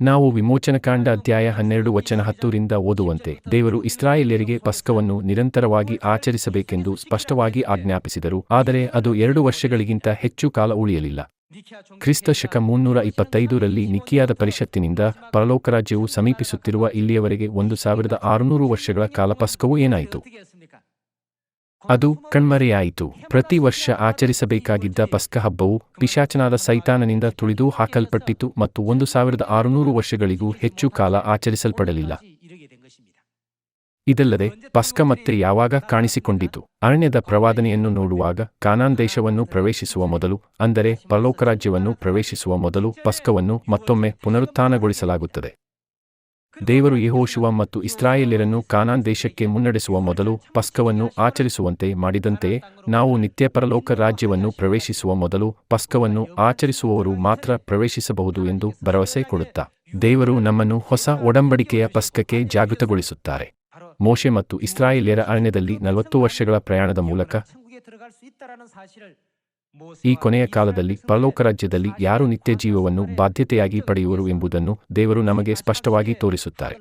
ನಾವು ವಿಮೋಚನಕಾಂಡ ಅಧ್ಯಾಯ ಹನ್ನೆರಡು ವಚನ ಹತ್ತರಿಂದ ಓದುವಂತೆ ದೇವರು ಇಸ್ರಾಯೇಲ್ಯರಿಗೆ ಪಸ್ಕವನ್ನು ನಿರಂತರವಾಗಿ ಆಚರಿಸಬೇಕೆಂದು ಸ್ಪಷ್ಟವಾಗಿ ಆಜ್ಞಾಪಿಸಿದರು. ಆದರೆ ಅದು ಎರಡು ವರ್ಷಗಳಿಗಿಂತ ಹೆಚ್ಚು ಕಾಲ ಉಳಿಯಲಿಲ್ಲ. ಕ್ರಿಸ್ತ ಶಕ ಮುನ್ನೂರ ಇಪ್ಪತ್ತೈದರಲ್ಲಿ ನಿಕ್ಕಿಯಾದ ಪರಿಷತ್ತಿನಿಂದ ಪರಲೋಕ ರಾಜ್ಯವು ಸಮೀಪಿಸುತ್ತಿರುವ ಇಲ್ಲಿಯವರೆಗೆ ಒಂದು ಸಾವಿರದ ಆರುನೂರು ವರ್ಷಗಳ ಕಾಲ ಪಸ್ಕವು ಏನಾಯಿತು? ಅದು ಕಣ್ಮರೆಯಾಯಿತು. ಪ್ರತಿ ವರ್ಷ ಆಚರಿಸಬೇಕಾಗಿದ್ದ ಪಸ್ಕ ಹಬ್ಬವು ಪಿಶಾಚನಾದ ಸೈತಾನನಿಂದ ತುಳಿದು ಹಾಕಲ್ಪಟ್ಟಿತು ಮತ್ತು ಒಂದು ಸಾವಿರದ ಆರುನೂರು ವರ್ಷಗಳಿಗೂ ಹೆಚ್ಚು ಕಾಲ ಆಚರಿಸಲ್ಪಡಲಿಲ್ಲ. ಇದಲ್ಲದೆ, ಪಸ್ಕ ಮತ್ತೆ ಯಾವಾಗ ಕಾಣಿಸಿಕೊಂಡಿತು? ಅರಣ್ಯದ ಪ್ರವಾದನೆಯನ್ನು ನೋಡುವಾಗ ಕಾನಾನ್ ದೇಶವನ್ನು ಪ್ರವೇಶಿಸುವ ಮೊದಲು, ಅಂದರೆ ಪರಲೋಕರಾಜ್ಯವನ್ನು ಪ್ರವೇಶಿಸುವ ಮೊದಲು ಪಸ್ಕವನ್ನು ಮತ್ತೊಮ್ಮೆ ಪುನರುತ್ಥಾನಗೊಳಿಸಲಾಗುತ್ತದೆ. ದೇವರು ಯಹೋಶುವ ಮತ್ತು ಇಸ್ರಾಯೇಲ್ಯರನ್ನು ಕಾನಾನ್ ದೇಶಕ್ಕೆ ಮುನ್ನಡೆಸುವ ಮೊದಲು ಪಸ್ಕವನ್ನು ಆಚರಿಸುವಂತೆ ಮಾಡಿದಂತೆಯೇ ನಾವು ನಿತ್ಯ ಪರಲೋಕ ರಾಜ್ಯವನ್ನು ಪ್ರವೇಶಿಸುವ ಮೊದಲು ಪಸ್ಕವನ್ನು ಆಚರಿಸುವವರು ಮಾತ್ರ ಪ್ರವೇಶಿಸಬಹುದು ಎಂದು ಭರವಸೆ ಕೊಡುತ್ತಾ, ದೇವರು ನಮ್ಮನ್ನು ಹೊಸ ಒಡಂಬಡಿಕೆಯ ಪಸ್ಕಕ್ಕೆ ಜಾಗೃತಗೊಳಿಸುತ್ತಾರೆ. ಮೋಶೆ ಮತ್ತು ಇಸ್ರಾಯೇಲ್ಯರ ಅರಣ್ಯದಲ್ಲಿ ನಲವತ್ತು ವರ್ಷಗಳ ಪ್ರಯಾಣದ ಮೂಲಕ ಈ ಕೊನೆಯ ಕಾಲದಲ್ಲಿ ಪರಲೋಕ ರಾಜ್ಯದಲ್ಲಿ ಯಾರು ನಿತ್ಯ ಜೀವವನ್ನು ಬಾಧ್ಯತೆಯಾಗಿ ಪಡೆಯುವರು ಎಂಬುದನ್ನು ದೇವರು ನಮಗೆ ಸ್ಪಷ್ಟವಾಗಿ ತೋರಿಸುತ್ತಾರೆ.